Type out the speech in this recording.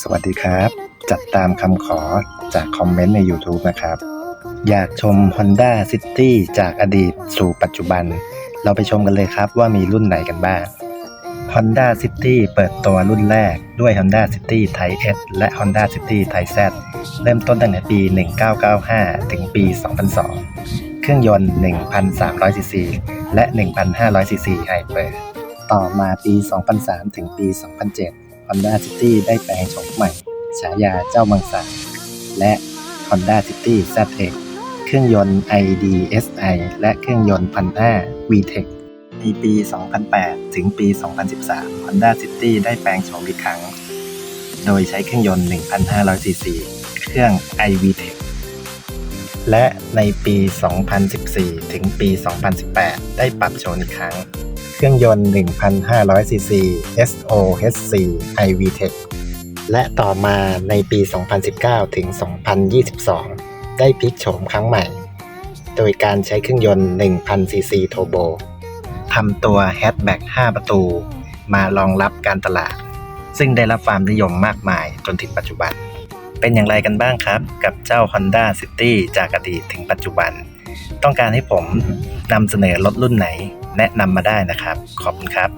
สวัสดีครับ จัดตามคำขอจากคอมเมนต์ใน YouTube นะครับ อยากชม Honda City จากอดีตสู่ปัจจุบัน เราไปชมกันเลยครับว่ามีรุ่นไหนกันบ้าง Honda City เปิดตัวรุ่นแรกด้วย Honda City Type S และ Honda City Type Z เริ่มต้นตั้งแต่ปี 1995 ถึงปี 2002 เครื่องยนต์ 1,300ซีซีและ 1,500ซีซีไฮเปอร์ต่อมาปี 2003 ถึงปี 2007 Honda City ได้แปลงโฉมใหม่ ฉายาเจ้ามังสาและ Honda City ZX เครื่องยนต์ IDSI และเครื่องยนต์ 1,500 VTEC ในปี 2008 ถึงปี 2013 Honda City ได้แปลงโฉมอีกครั้ง โดยใช้เครื่องยนต์ 1,500ซีซีเครื่อง iVTEC และในปี 2014 ถึงปี 2018 ได้ปรับโฉมอีกครั้ง เครื่องยนต์ 1,500ซีซี SOHC iVTEC และต่อมาในปี 2019 ถึง 2022 ได้พลิกโฉมครั้งใหม่ โดยการใช้เครื่องยนต์ 1,000ซีซีโทโบทำตัวแฮชแบ็ก5 ประตู มารองรับการตลาด ซึ่งได้รับความนิยมมากมายจนถึงปัจจุบัน เป็นอย่างไรกันบ้างครับ กับเจ้า Honda City จากอดีตถึงปัจจุบัน ต้องการให้ผมนำเสนอรถรุ่นไหน แนะนำมาได้นะครับ ขอบคุณครับ